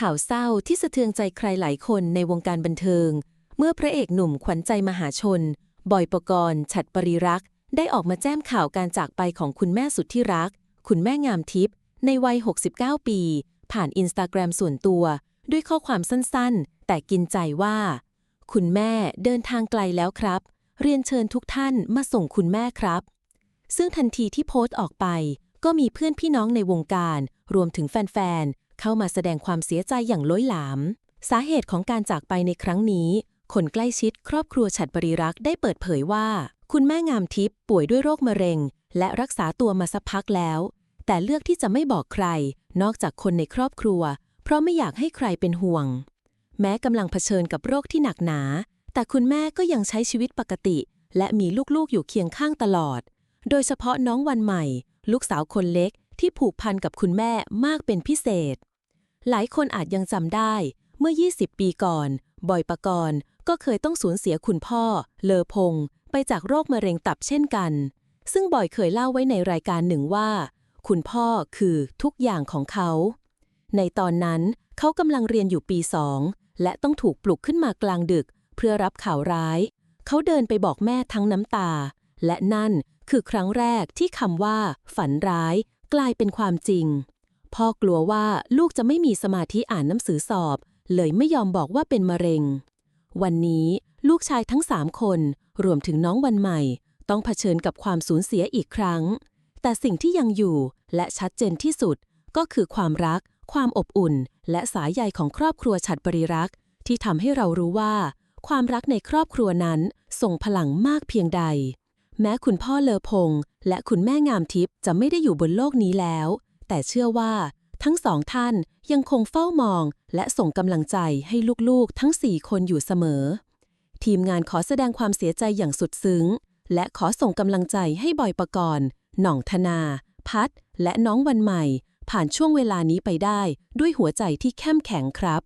ข่าวเศร้าที่สะเทือนใจใครหลายคนในวงการบันเทิง เมื่อพระเอกหนุ่มขวัญใจมหาชน บอยปกรณ์ฉัดปริรักษ์ ได้ออกมาแจ้งข่าวการจากไปของคุณแม่สุดที่รัก คุณแม่งามทิพย์ในวัย 69 ปี ผ่านอินสตาแกรมส่วนตัว ด้วยข้อความสั้นๆ แต่กินใจว่า คุณแม่เดินทางไกลแล้วครับ เรียนเชิญทุกท่านมาส่งคุณแม่ครับ ซึ่งทันทีที่โพสต์ออกไปก็มีเพื่อนพี่น้องในวงการ รวมถึงแฟนๆ เข้ามาแสดงความเสียใจอย่างล้นหลาม สาเหตุของการจากไปในครั้งนี้ คนใกล้ชิดครอบครัวฉัดบริรักษ์ได้เปิดเผยว่า คุณแม่งามทิพย์ป่วยด้วยโรคมะเร็ง และรักษาตัวมาสักพักแล้ว แต่เลือกที่จะไม่บอกใคร นอกจากคนในครอบครัว เพราะไม่อยากให้ใครเป็นห่วง แม้กำลังเผชิญกับโรคที่หนักหนา แต่คุณแม่ก็ยังใช้ชีวิตปกติ และมีลูกๆอยู่เคียงข้างตลอด โดยเฉพาะน้องวันใหม่ ลูกสาวคนเล็กที่ผูกพันกับคุณแม่มากเป็นพิเศษ หลายคนอาจยังจำได้ เมื่อ 20 ปีก่อน บอยปกรณ์ก็เคยต้องสูญเสียคุณพ่อ เลอพง ไปจากโรคมะเร็งตับเช่นกัน ซึ่งบอยเคยเล่าไว้ในรายการหนึ่งว่า คุณพ่อคือทุกอย่างของเขา ในตอนนั้นเขากำลังเรียนอยู่ปีสองและต้องถูกปลุกขึ้นมากลางดึก เพื่อรับข่าวร้าย เขาเดินไปบอกแม่ทั้งน้ำตา และนั่นคือครั้งแรกที่คำว่า ฝันร้าย กลายเป็นความจริง พ่อกลัวว่าลูกจะไม่มีสมาธิอ่านหนังสือสอบ เลยไม่ยอมบอกว่าเป็นมะเร็ง วันนี้ลูกชายทั้งสามคน รวมถึงน้องวันใหม่ ต้องเผชิญกับความสูญเสียอีกครั้ง แต่สิ่งที่ยังอยู่และชัดเจนที่สุด ก็คือความรัก ความอบอุ่น และสายใยของครอบครัวฉัดบริรักษ์ ที่ทำให้เรารู้ว่า ความรักในครอบครัวนั้นส่งพลังมากเพียงใด แม้คุณพ่อเลอพง และคุณแม่งามทิพย์จะไม่ได้อยู่บนโลกนี้แล้ว แต่เชื่อว่า ทั้งสองท่านยังคงเฝ้ามอง และส่งกำลังใจให้ลูกๆ ทั้งสี่คนอยู่เสมอ ทีมงานขอแสดงความเสียใจอย่างสุดซึ้ง และขอส่งกำลังใจให้บอยปกรณ์ หน่องธนา พัด และน้องวันใหม่ ผ่านช่วงเวลานี้ไปได้ด้วยหัวใจที่เข้มแข็งครับ